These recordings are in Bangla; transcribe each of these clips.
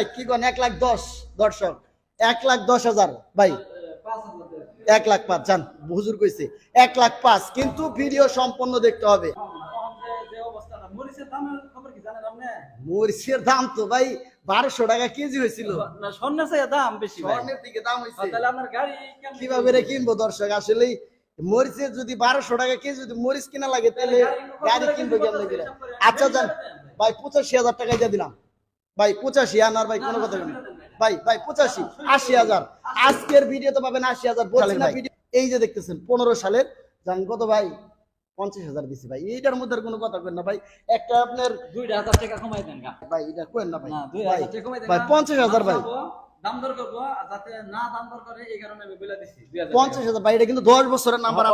ভাই কি কোন? এক লাখ দশ দর্শক। এক লাখ দশ হাজার ভাই। এক লাখ পাঁচ জান হুজুর কইছে এক লাখ পাঁচ কিন্তু ভিডিও সম্পূর্ণ দেখতে হবে। মরিচের দাম তো ভাই বারোশো টাকা কেজি হয়েছিল। স্বর্ণের চেয়ে দাম বেশি স্বর্ণের দিকে দাম হয়েছে তাহলে আপনার গাড়ি কেমনে? কীভাবে কিনবো দর্শক? আসলে মরিচের যদি বারোশো টাকা কেজি যদি মরিচ কিনা লাগে তাহলে গাড়ি কিনবো কেমন আচ্ছা যান ভাই পঁচাশি হাজার টাকা দিয়ে দিলাম। ভাই পঁচাশি আনার ভাই কোনো কথা নেই ভাই ভাই পঁচাশি আশি হাজার। আজকের ভিডিওতে পাবেন আশি হাজার। ভিডিও এই যে দেখতেছেন পনেরো সালের জান কত ভাই পঞ্চাশ হাজার দিছি ভাই। এইটার মধ্যে কোনো কথা কেন না ভাই। একটা আপনার দুইটা হাজার টাকা কমাই দেন ভাই এটা কেন না ভাই। ভাই পঞ্চাশ হাজার ভাই। পঞ্চাশ হাজার ভাই এটা কিন্তু দশ বছরের নাম্বার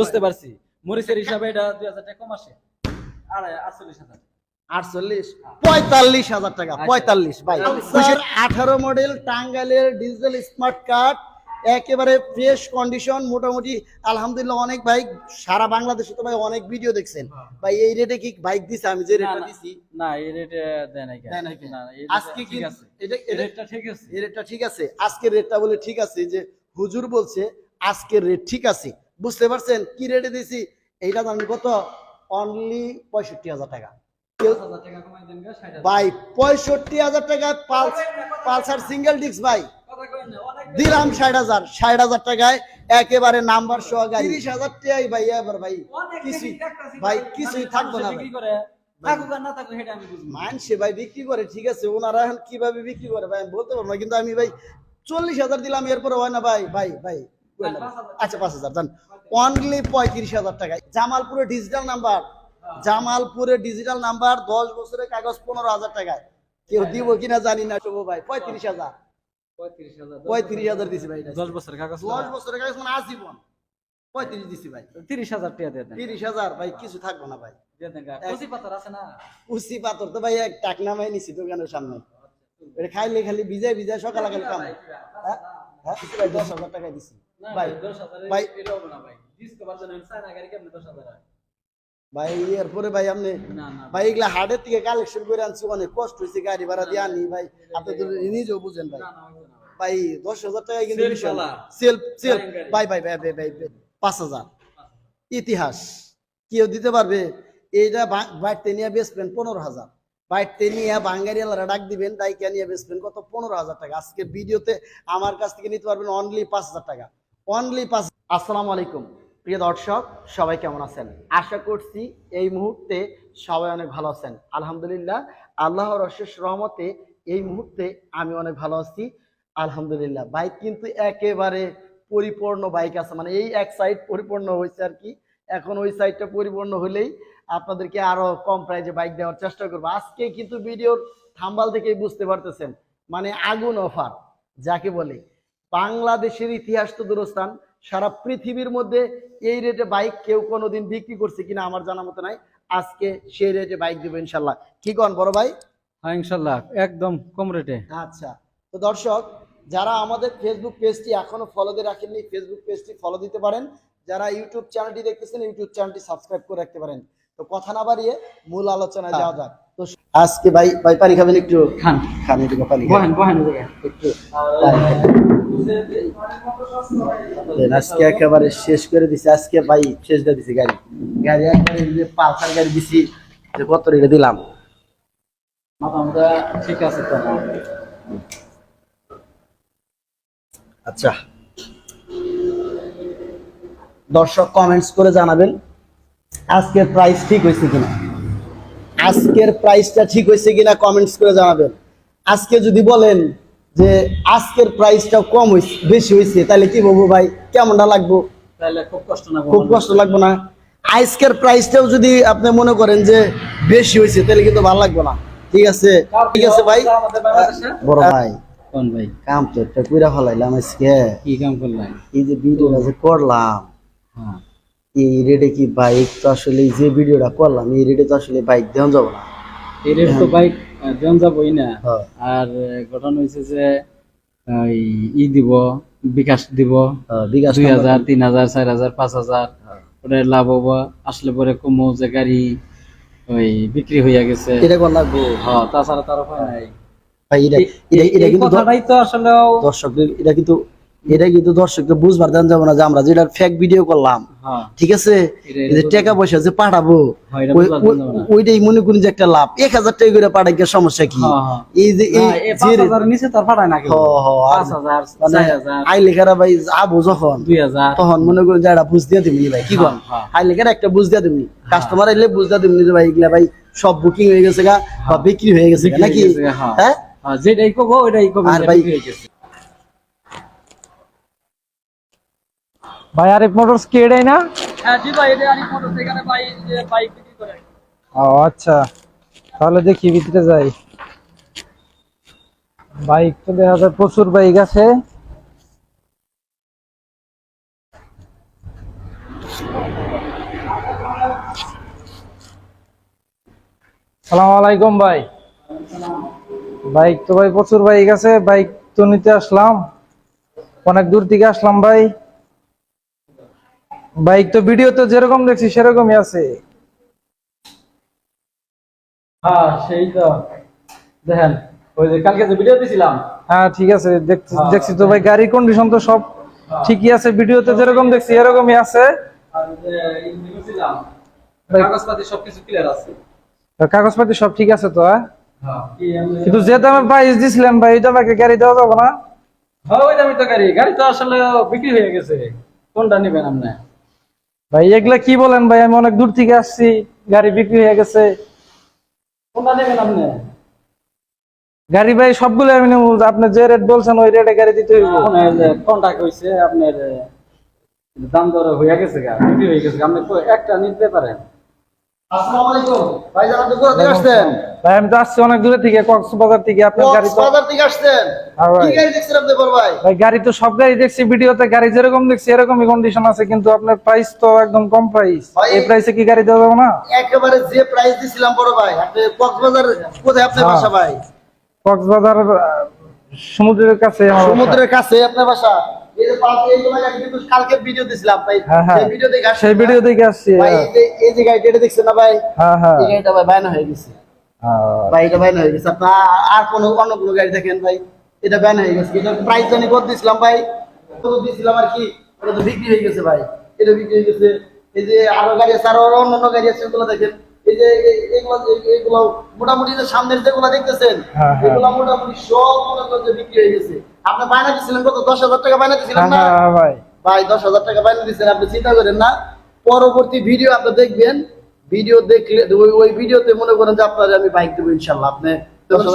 বুঝতে পারছি। মরিচের হিসাবে এটা দুই হাজার টাকা কম আসে আড়াই আটচল্লিশ হাজার। আটচল্লিশ? পঁয়তাল্লিশ হাজার টাকা আচ্ছা। পঁয়তাল্লিশ ভাই। আঠারো মডেল টাঙ্গাইলের ডিজিটাল স্মার্ট কার্ড একেবারে ফ্রেশ কন্ডিশন মোটামুটি আলহামদুলিল্লাহ অনেক বাইক সারা বাংলাদেশে তো ভাই অনেক ভিডিও দেখছেন। ভাই এই রেটে কি বাইক দিছে? আমি যে রেটটা দিছি। না এই রেটে? না, আজকে কি এটা রেটটা ঠিক আছে। এই রেটটা ঠিক আছে। আজকের রেটটা বলে ঠিক আছে যে হুজুর বলছে আজকের রেট ঠিক আছে। বুঝতে পারছেন? কি রেটে দিছি? এইটা জানেন কত? অনলি পঁয়ষট্টি হাজার টাকা। ভাই পঁয়ষট্টি হাজার টাকা পালস পালসার সিঙ্গেল ডিস্ক ভাই। কথা কইন না, অনেক দিলাম ষাট হাজার ষাট হাজার টাকায় একেবারে নাম্বার সহ গাড়ি। তিরিশ হাজার টাকাই ভাই এবার ভাই কিছুই দেখি একটা ছিল, ভাই। কিছুই থাকব না বিক্রি করে। মানছে ভাই বিক্রি ঠিক আছে ওনারা এখন কীভাবে বিক্রি করে ভাই বলতে পারব না কিন্তু আমি ভাই চল্লিশ হাজার দিলাম এরপরে হয় না ভাই ভাই ভাই ভাই? আচ্ছা পাঁচ হাজার জান অনলি পঁয়ত্রিশ হাজার টাকায়। জামালপুরে ডিজিটাল নাম্বার জামালপুরে ডিজিটাল নাম্বার দশ বছরের কাগজ পনেরো হাজার টাকায়। কেউ দিব কিনা জানি না শুভ ভাই পঁয়ত্রিশ হাজার। পঁয়ত্রিশ হাজার, দিছি ভাই দশ বছর কাগজ দশ বছরের কাগজ মানে আজীবন। পঁয়ত্রিশ দিছি ভাই। তিরিশ হাজার টাকা দিয়ে দেন। তিরিশ হাজার ভাই কিছু থাকব না ভাই। দিয়ে দেন গা। কচি পাথর আছে না? উসি পাথর তো ভাই এক টাক নামাই নিছি দোকানের সামনে। এটা খাইলে খালি ভিজাই ভিজাই সকালে কাম। হ্যাঁ? হ্যাঁ? ভাই দশ হাজার টাকা দিছি। ভাই ভাই, দশ হাজারে ভাই। এটা হবে না ভাই। ডিসকভার জন্য চায়না গাড়ি কেমনে দশ হাজার ভাই এরপরে ভাই আপনি ভাই। এগুলা হাটের থেকে কালেকশন করে আনছি অনেক কষ্ট হয়েছে গাড়ি ভাড়া দিয়ে আনি ভাই। আপনি তো নিজেও বুঝেন ভাই। ভাই। দশ হাজার টাকা কিন্তু। ভাই ভাই ভাই ভাই পাঁচ হাজার। ইতিহাস। কেউ দিতে পারবে? এইটা বা- বাইরতে নিয়ে বেচবেন পনেরো হাজার। বাইরতে নিয়ে বাঙ্গারিয়ালারা ডাক দিবেন ডাইকা নিয়ে বেচবেন কত? পনেরো হাজার টাকা। আজকে ভিডিওতে আমার কাছ থেকে নিতে পারবেন অনলি পাঁচ হাজার টাকা। অনলি পাঁচ আসসালামু আলাইকুম। প্রিয় দর্শক, সবাই কেমন আছেন? আশা করছি এই মুহূর্তে সবাই অনেক ভালো আছেন। আলহামদুলিল্লাহ, আল্লাহর অশেষ রহমতে এই মুহূর্তে আমি অনেক ভালো আছি। আলহামদুলিল্লাহ। বাইক কিন্তু একেবারে পরিপূর্ণ বাইক আছে। মানে এই এক সাইড পরিপূর্ণ হয়েছে আর কি। এখন ওই সাইডটা পরিপূর্ণ হলেই আপনাদেরকে আরও কম প্রাইজে বাইক দেওয়ার চেষ্টা করব। আজকে কিন্তু ভিডিওর থাম্বাল থেকেই বুঝতে পারতেছেন। মানে আগুন অফার, যাকে বলে। বাংলাদেশের ইতিহাস তো দূরস্থান। সারা পৃথিবীর মধ্যে এই রেটে বাইক কেউ কোনোদিন বিক্রি করছে কিনা আমার জানা মতো নাই। আজকে সেই রেটে বাইক দেবো ইনশাল্লাহ। কি কন বড় ভাই? হ্যাঁ, ইনশাল্লাহ। একদম কম রেটে আচ্ছা। তো দর্শক যারা আমাদের ফেসবুক পেজটি এখনও ফলো দিয়ে রাখেননি ফেসবুক পেজটি ফলো দিতে পারেন। যারা ইউটিউব চ্যানেলটি দেখতেছেন ইউটিউব চ্যানেলটি সাবস্ক্রাইব করে রাখতে পারেন। তো কথা না বাড়িয়ে মূল আলোচনায় যাওয়া যাক। আজকে ভাই ভাই পানি খাবেন একটু? খান। খান একটু পানি খান। বহেন বহেন একটু আজকে একেবারে শেষ করে দিছি। আজকে ভাই শেষ করে দিছি গাড়ি। গাড়ি একবারে যে পালসার গাড়ি দিছি যে কত রেটে দিলাম। মোটামুটি ঠিক আছে তো। আচ্ছা। দর্শক কমেন্টস করে জানাবেন আজকের প্রাইস ঠিক হয়েছে কিনা। আজকের প্রাইসটা ঠিক হয়েছে কিনা কমেন্টস করে জানাবেন। আজকে যদি বলেন যে আজকের প্রাইসটা কম হয়েছে বেশি হয়েছে তাহলে কি বলব ভাই? কেমনটা লাগবো? তাহলে খুব কষ্ট না খুব কষ্ট লাগবে না। আজকের প্রাইসটাও যদি আপনি মনে করেন যে বেশি হয়েছে তাহলে কিন্তু ভালো লাগবে না। ঠিক আছে? ঠিক আছে ভাই? বড় ভাই। কোন ভাই? কাম তো একটা পুরা ফলাইলাম আজকে। কি কাম করলেন? এই যে ভিডিওটা যে করলাম। হ্যাঁ। এই রেটে কি বাইক তো আসলে যে ভিডিওটা করলাম এই রেটে তো আসলে বাইক দেওয়া যাব না। এই রেট তো বাইক দেন যাবই না। হ্যাঁ। আর ঘটনা হয়েছে যে ই দিব বিকাশ দিব হ্যাঁ, বিকাশ দুই হাজার তিন হাজার চার হাজার পাঁচ হাজার ওটা লাভ হব। আসলে পরে কমো যে গাড়ি ওই বিক্রি হইয়া গেছে। এটা কোন লাগবো। হ্যাঁ তাছাড়া তার উপায় নাই। ভাই এটা কিন্তু কথাটাই তো আসলে দর্শকদের এটা কিন্তু এটা কিন্তু দর্শকদের বুঝবার দেন যাবে না যে আমরা যেটা ফেক ভিডিও করলাম হ্যাঁ। ঠিক আছে? যে টাকা পয়সা যে পাঠাবো হ্যাঁ। ওইটাই মনে করি যে একটা লাভ। এক হাজার টাকা করে পাঠাই সমস্যা কি? হ্যাঁ। এই যে হাজার, মানে আই লেখারা ভাই আবু যখন তখন মনে করেন যে একটা বুঝ দিয়ে দিবনি ভাই কি হ্যাঁ। আই লেখারা একটা বুঝ দিয়ে দিবনি কাস্টমার আইলে বুঝ দিয়ে দিবনি ভাই এগুলা ভাই সব বুকিং হয়ে গেছে গা বা বিক্রি হয়ে গেছে নাকি? হ্যাঁ, যেটাই কব ওইটাই কব আর ভাই- ভাই আরিফ মোটরস কি এটাই না? হ্যাঁ জি ভাই এটা আরিফ মোটরস এখানে ভাই বাইক বিক্রি করে। ও আচ্ছা। তাহলে দেখি ভিতরে যাই। বাইক তো দেখা যায় প্রচুর বাইক আছে। সালাম আলাইকুম ভাই। বাইক তো ভাই প্রচুর বাইক আছে। বাইক তো নিতে আসলাম। অনেক দূর থেকে আসলাম ভাই। বাইক তো ভিডিও তো যেরকম দেখছি সেরকমই আছে। হ্যাঁ সেই তো। দেখেন ওই যে কালকে যে ভিডিও দিছিলাম। হ্যাঁ ঠিক আছে দেখ- হ্যাঁ, দেখছি তো ভাই গাড়ির কন্ডিশন তো সব ঠিকই আছে ভিডিওতে যেরকম দেখছি এরকমই আছে। ভাই- কাগজপাতি সবকিছু ক্লিয়ার আছে। কাগজপাতি সব ঠিক আছে তো হ্যাঁ? হ্যাঁ কিন্তু যে দামে প্রাইস দিছিলাম ভাই ওই দামে গাড়ি দেওয়া যাবে না? হ্যাঁ ওই দামি তো গাড়ি। গাড়ি তো আসলে বিক্রি হয়ে গেছে। কোনটা নেবেন আপনি? ভাই এগুলা কি বলেন ভাই? আমি অনেক দূর থেকে আসছি গাড়ি বিক্রি হয়ে গেছে। কোনটা নেবেন আপনি? গাড়ি ভাই সবগুলো আমি নেব। আপনি যে রেট বলছেন ওই রেটে গাড়ি দিতে হইব। কন্টাক্ট হয়েছে আপনার দাম দর হয়ে গেছে গা বিক্রি হয়ে গেছে আপনি একটা নিতে পারেন। আসসালামু আলাইকুম। ভাই জানা আপনি কোথা থেকে আসছেন? ভাই আমি তো আসছি অনেক দূরে থেকে কক্সবাজার থেকে আপনার গাড়ি কক্সবাজার থেকে আসছেন? হ্যাঁ কি গাড়ি দেখছেন আপনি বড় ভাই? ভাই গাড়ি তো সব গাড়ি দেখছি ভিডিওতে গাড়ি যেরকম দেখছি এরকমই কন্ডিশন আছে কিন্তু আপনার প্রাইস তো একদম কম প্রাইস এই প্রাইসে কি গাড়ি দেওয়া যাবে না? একেবারে যে প্রাইস দিছিলাম বড় ভাই আপনি কক্সবাজার কোথায় আপনার হ্যাঁ। বাসা ভাই? কক্সবাজার সমুদ্রের কাছে সমুদ্রের কাছে আপনার বাসা? কালকে ভিডিও দিছিলাম ভাই। হ্যাঁ। সেই ভিডিও দেখে সেই ভিডিও দেখে আসছি এই যে গাড়িটা দেখছেন না ভাই? হ্যাঁ হ্যাঁ। এই গাড়িটা ভাই বায়না হয়ে গেছে। ভাই এটা বায়না হয়ে গেছে। আপনার আর কোনো অন্য কোনো গাড়ি দেখেন ভাই? এটা বায়না হয়ে গেছে। এটা প্রাইস জানি কত দিছিলাম ভাই? কত দিছিলাম আর কি? তো বিক্রি হয়ে গেছে ভাই। এটা বিক্রি হয়ে গেছে। এই যে আরও গাড়ি আছে আরও অন্য অন্য গাড়ি আছে ওগুলো দেখেন। এই যে এগুলো এগুলো মোটামুটি যে সামনের যেগুলো দেখতেছেন হ্যাঁ, হ্যাঁ। এগুলো মোটামুটি সব মনে বিক্রি হয়ে গেছে। আপনি বায়না দিছিলেন কত? দশ হাজার টাকা বায়না দিছিলেন হ্যাঁ না? হ্যাঁ ভাই। ভাই দশ হাজার টাকা বায়না দিচ্ছেন আপনি চিন্তা করেন না। পরবর্তী ভিডিও আপনি দেখবেন ভিডিও দেখলে ওই ওই ভিডিওতে মনে করেন যে আপনার আমি বাইক দেবো ইনশাল্লাহ। আপনি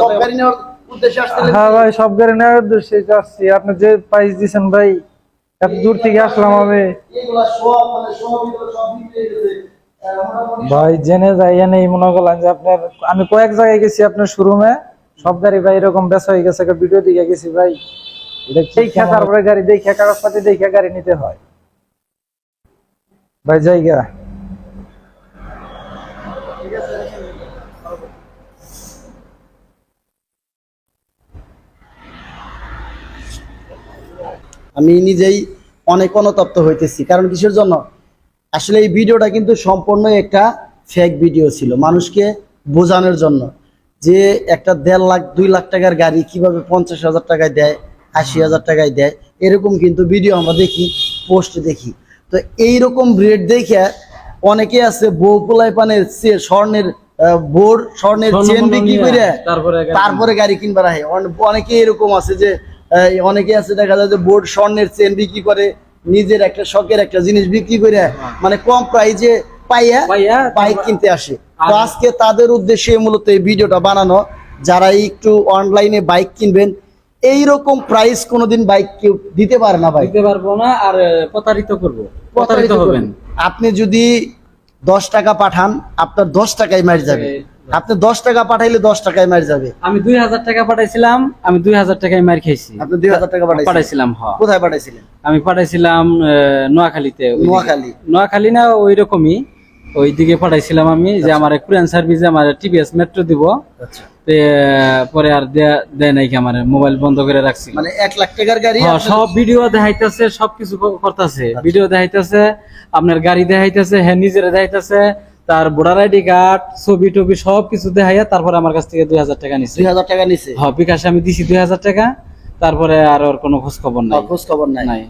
সব গাড়ি নেওয়ার উদ্দেশ্যে আসছিলেন? হ্যাঁ ভাই সব গাড়ি নেওয়ার উদ্দেশ্যে আসছি। আপনি যে প্রাইস দিয়েছেন ভাই এত দূর থেকে আসলাম আমি। মানে ভাই জেনে যাই নেই মনে করলেন যে আপনার আমি কয়েক জায়গায় গেছি আপনার শোরুমে সব গাড়ি ভাই এরকম বেচা হয়ে গেছে ভিডিও দিকে গেছি ভাই। দেখে তারপরে গাড়ি দেখে কাগজপাতি দেখে গাড়ি নিতে হয়। ভাই জায়গা। আমি নিজেই অনেক অনুতপ্ত হইতেছি। কারণ কিসের জন্য? আসলে এই ভিডিওটা কিন্তু সম্পূর্ণ একটা ফেক ভিডিও ছিল মানুষকে বোঝানোর জন্য। যে একটা দেড় লাখ দুই লাখ টাকার গাড়ি কীভাবে পঞ্চাশ হাজার টাকায় দেয় আশি হাজার টাকায় দেয় এরকম কিন্তু ভিডিও আমরা দেখি পোস্ট দেখি। তো এইরকম রেট দেখে অনেকে আছে বউ পোলাই পানের স্বর্ণের বোর স্বর্ণের চেন বিক্রি করে তারপরে গাড়ি কিনবার হয় অনেকে এরকম আছে যে এই, অনেকে আছে দেখা যায় যে বোর্ড স্বর্ণের চেন বিক্রি করে নিজের একটা শখের একটা জিনিস বিক্রি করে মানে কম প্রাইজে পাইয়া বাইক কিনতে আসে। তো আজকে তাদের উদ্দেশ্যে মূলত এই ভিডিওটা বানানো। যারা একটু অনলাইনে বাইক কিনবেন এই রকম প্রাইস কোনোদিন বাইক কেউ দিতে পারে না ভাই। দিতে পারব না আর প্রতারিত করব। প্রতারিত হবেন। আপনি যদি দশ টাকা পাঠান আপনার দশ টাকায় মার যাবে। আপনি দশ টাকা পাঠাইলে দশ টাকায় মার যাবে। আমি দুই হাজার টাকা পাঠাইছিলাম আমি দুই হাজার টাকায় মার খাইছি আপনি দুই হাজার টাকা পাঠাইছিলাম কোথায় পাঠাইছিলেন? আমি পাঠাইছিলাম নোয়াখালীতে। নোয়াখালী। নোয়াখালী না ওই রকমই ওই দিকে পাঠাইছিলাম আমি যে আমার কুরিয়ান সার্ভিসে আমার টিভিএস মেট্রো দিব। আচ্ছা। পরে আর দেয়া- দেয় নাই কি আমার মোবাইল বন্ধ করে রাখছি মানে এক লাখ টাকার গাড়ি হ্যাঁ, সব ভিডিও দেখাইতেছে সবকিছু করতেছে। ভিডিও দেখাইতেছে আপনার গাড়ি দেখাইতেছে হ্যাঁ নিজের দেখাইতেছে। তার ভোটার আইডি কার্ড ছবি টবি সব কিছু দেখাইয়া তারপরে আমার কাছ থেকে দুই হাজার টাকা নিছে। দুই হাজার টাকা নিছে? হ্যাঁ বিকাশে আমি দিছি দুই হাজার টাকা তারপরে আর ওর কোনো খোঁজ খবর নাই। খোঁজ খবর নাই। নাই।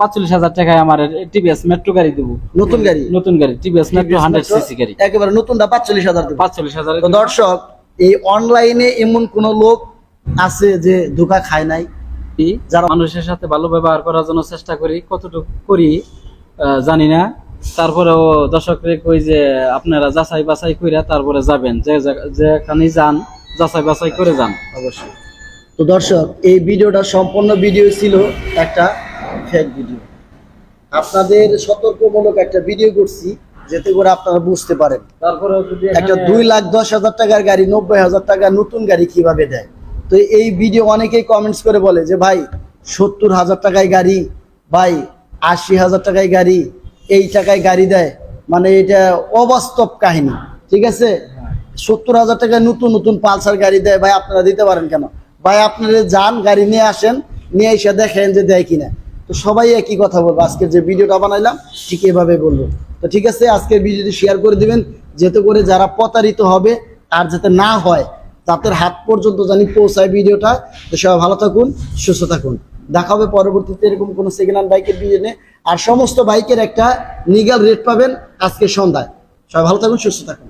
পাঁচচল্লিশ হাজার টাকায় আমার টিভিএস মেট্রো গাড়ি দেবো। নতুন গাড়ি? নতুন গাড়ি টিভিএস মেট্রো হান্ড্রেড সিসি গাড়ি। একেবারে নতুনটা পাঁচচল্লিশ হাজার পাঁচচল্লিশ হাজার দর্শক এই অনলাইনে এমন কোন লোক আছে যে ধোকা খায় নাই? যারা মানুষের সাথে ভালো ব্যবহার করার জন্য চেষ্টা করি কতটুকু করি জানি না। তারপরেও দর্শকরে কই যে আপনারা যাচাই বাছাই কইরা তারপরে যাবেন। যে যেখানে যান যাচাই বাছাই করে যান। অবশ্যই। তো দর্শক এই ভিডিওটা সম্পূর্ণ ভিডিও ছিল একটা ফেক ভিডিও আপনাদের সতর্কমূলক একটা ভিডিও করছি যাতে করে আপনারা বুঝতে পারেন। তারপরে একটা দুই লাখ দশ হাজার টাকার গাড়ি নব্বই হাজার টাকার নতুন গাড়ি কীভাবে দেয়? তো এই ভিডিও অনেকেই কমেন্টস করে বলে যে ভাই সত্তর হাজার টাকায় গাড়ি ভাই আশি হাজার টাকায় গাড়ি এই টাকায় গাড়ি দেয়। মানে এটা অবাস্তব কাহিনী, ঠিক আছে? সত্তর হাজার টাকায় নতুন নতুন পালসার গাড়ি দেয়। ভাই, আপনারা দিতে পারেন কেন? ভাই, আপনারা যান, গাড়ি নিয়ে আসেন, নিয়ে এসে দেখেন যে দেয় কিনা। তো সবাই একই কথা বলব। আজকের যে ভিডিওটা বানাইলাম, ঠিক এভাবে বলব। তো ঠিক আছে, আজকের ভিডিওটি শেয়ার করে দিবেন যাতে করে যারা প্রতারিত হবে আর যাতে না হয়, তাদের হাত পর্যন্ত জানি পৌঁছায় ভিডিওটা। তো সবাই ভালো থাকুন, সুস্থ থাকুন। দেখা হবে পরবর্তীতে এরকম কোনো সেকেন্ড হ্যান্ড বাইকের ভিডিও নিয়ে। আর সমস্ত বাইকের একটা নিগাল রেট পাবেন আজকে সন্ধ্যায়। সবাই ভালো থাকুন সুস্থ থাকুন।